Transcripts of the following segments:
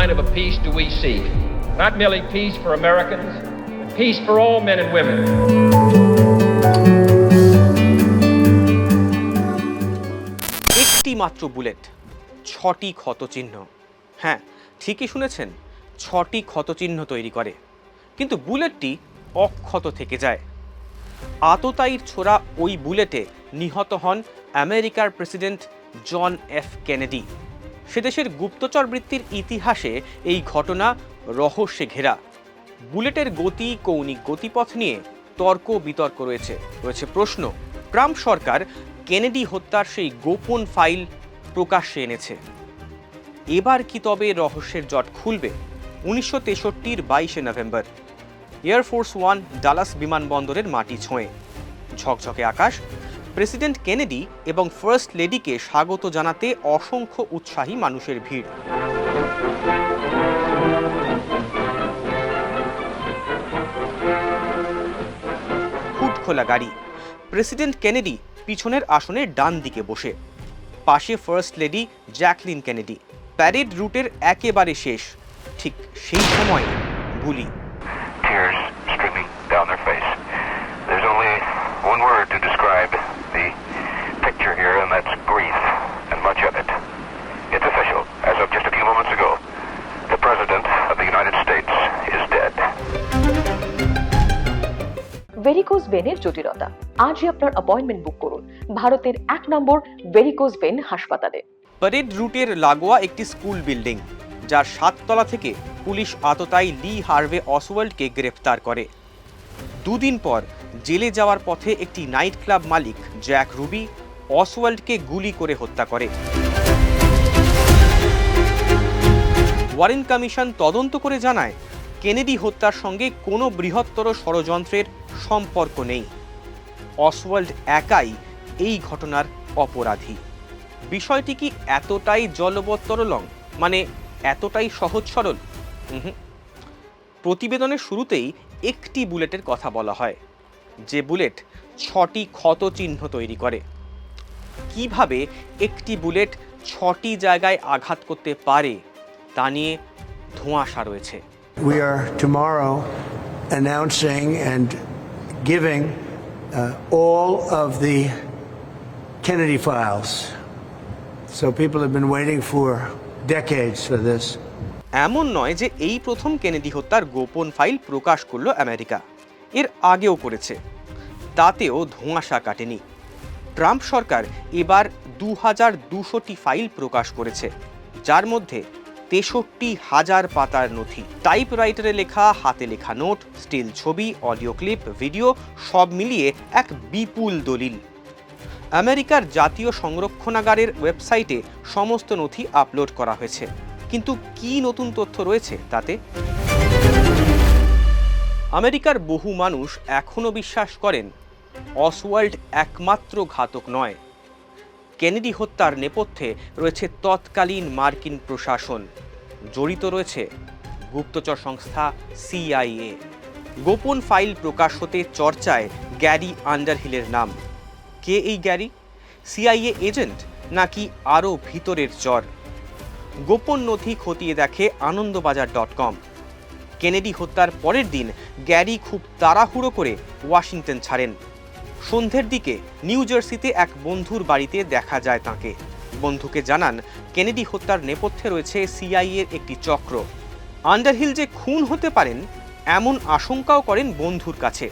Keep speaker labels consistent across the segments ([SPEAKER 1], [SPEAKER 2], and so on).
[SPEAKER 1] kind of a peace do we seek? Not merely peace for Americans, but peace for all men and women.
[SPEAKER 2] একটি মাত্র bullet ছটি ক্ষতচিহ্ন হ্যাঁ ঠিকই শুনেছেন ছটি ক্ষতচিহ্ন তৈরি করে কিন্তু বুলেটটি অক্ষত থেকে যায় আততায়ীর ছোড়া ওই বুলেটে নিহত হন আমেরিকার প্রেসিডেন্ট জন এফ কেনেডি সে দেশের গুপ্তচর বৃত্তির ইতিহাসে এই ঘটনা রহস্যে ঘেরা। বুলেটের গতি, কৌণিক গতিপথ নিয়ে তর্ক, বিতর্ক রয়েছে। রয়েছে প্রশ্ন, ট্রাম্প সরকার কেনেডি হত্যার সেই গোপন ফাইল প্রকাশ্যে এনেছে। এবার কি তবে রহস্যের জট খুলবে? উনিশশো তেষট্টির বাইশে নভেম্বর এয়ারফোর্স ওয়ান ডালাস বিমানবন্দরের মাটি ছোঁয়ে। ঝকঝকে আকাশ প্রেসিডেন্ট কেনেডি এবং ফার্স্ট লেডিকে স্বাগত জানাতে অসংখ্য উৎসাহী মানুষের ভিড়। হুড খোলা গাড়ি। প্রেসিডেন্ট কেনেডি পিছনের আসনের ডান দিকে বসে। পাশে first lady Jacqueline Kennedy. Parade রুটের একেবারে শেষ। ঠিক সেই সময় গুলি
[SPEAKER 3] tears streaming down their face. There's only one word to describe
[SPEAKER 4] varicose ভেনের জটিলতা। আজই আপনার অ্যাপয়েন্টমেন্ট বুক করুন। ভারতের এক নম্বর ভেরিকোজ ভেন হাসপাতালে।
[SPEAKER 2] প্যারেড রুটের লাগোয়া একটি স্কুল বিল্ডিং, যার সাততলা থেকে পুলিশ আততাই লি হার্ভে অসওয়াল্ডকে গ্রেফতার করে। দুদিন পর জেলে যাওয়ার পথে একটি নাইট ক্লাব মালিক জ্যাক রুবি অসওয়াল্ডকে গুলি করে হত্যা করে। ওয়ারেন কমিশন তদন্ত করে জানায় কেনেডি হত্যার সঙ্গে কোনো বৃহত্তর ষড়যন্ত্রের সম্পর্ক নেই। অসওয়াল্ড একাই এই ঘটনার অপরাধী। বিষয়টি কি এতটাই জলবত্তরলং মানে এতটাই সহজ সরল? প্রতিবেদনের শুরুতেই একটি বুলেটের কথা বলা হয়, যে বুলেট ছটি ক্ষত চিহ্ন তৈরি করে। কীভাবে একটি বুলেট ছটি জায়গায় আঘাত করতে পারে তা নিয়ে ধোঁয়াশা রয়েছে।
[SPEAKER 5] We are tomorrow announcing and giving uh, all of the Kennedy files. So people have been waiting for decades for this.
[SPEAKER 2] এমন নয় যে এই প্রথম কেনেডি হত্যার গোপন ফাইল প্রকাশ করল আমেরিকা এর আগেও করেছে তাতেও ধোঁয়াশা কাটেনি ট্রাম্প সরকার এবার দু ফাইল প্রকাশ করেছে যার মধ্যে তেষট্টি হাজার পাতার নথি। টাইপরাইটারে লেখা, হাতে লেখা নোট, স্টিল ছবি, অডিও ক্লিপ, ভিডিও, সব মিলিয়ে এক বিপুল দলিল। আমেরিকার জাতীয় সংরক্ষণাগারের ওয়েবসাইটে সমস্ত নথি আপলোড করা হয়েছে। কিন্তু কি নতুন তথ্য রয়েছে তাতে? আমেরিকার বহু মানুষ এখনও বিশ্বাস করেন অসওয়াল্ড একমাত্র ঘাতক নয়। কেনেডি হত্যার নেপথ্যে রয়েছে তৎকালীন মার্কিন প্রশাসন। জড়িত রয়েছে গুপ্তচর সংস্থা সিআইএ। গোপন ফাইল প্রকাশ হতে চর্চায় গ্যারি আন্ডারহিলের নাম। কে এই গ্যারি? সিআইএ এজেন্ট নাকি আরও ভিতরের চর? গোপন নথি খতিয়ে দেখে আনন্দবাজার ডট কম। কেনেডি হত্যার পরের দিন গ্যারি খুব তাড়াহুড়ো করে ওয়াশিংটন ছাড়েন। সন্ধ্যের দিকে নিউ জার্সিতে এক বন্ধুর বাড়িতে দেখা যায় তাকে। বন্ধুকে জানান, কেনেডি হত্যার নেপথ্যে রয়েছে সিআইএর একটি চক্র। আন্ডারহিল যে খুন হতে পারেন, এমন আশঙ্কাও করেন বন্ধুর কাছে।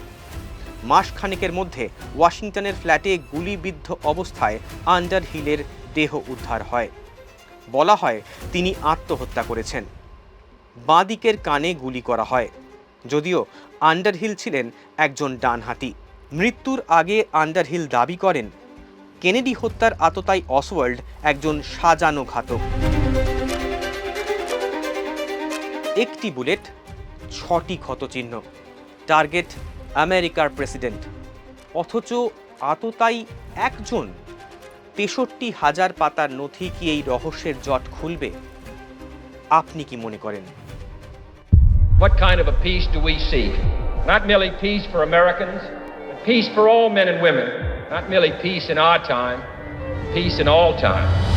[SPEAKER 2] মাস খানেকের মধ্যে ওয়াশিংটনের ফ্ল্যাটে গুলিবিদ্ধ অবস্থায় আন্ডারহিলের দেহ উদ্ধার হয়। বলা হয়, তিনি আত্মহত্যা করেছেন। বাঁদিকের কানে গুলি করা হয়। যদিও আন্ডারহিল ছিলেন একজন ডানহাতি। মৃত্যুর আগে আন্ডারহিল দাবি করেন কেনেডি হত্যার আততাই অসওয়াল্ড একজন সাজানো ঘাতক। একটি বুলেট ছটি ক্ষতচিহ্ন। টার্গেট আমেরিকার প্রেসিডেন্ট। অথচ আততাই একজন? তেষট্টি হাজার পাতার নথি কি এই রহস্যের জট খুলবে? আপনি কি মনে করেন?
[SPEAKER 1] What kind of a peace do we seek? Not merely peace for Americans, peace for all men and women. Not merely peace in our time, peace in all time.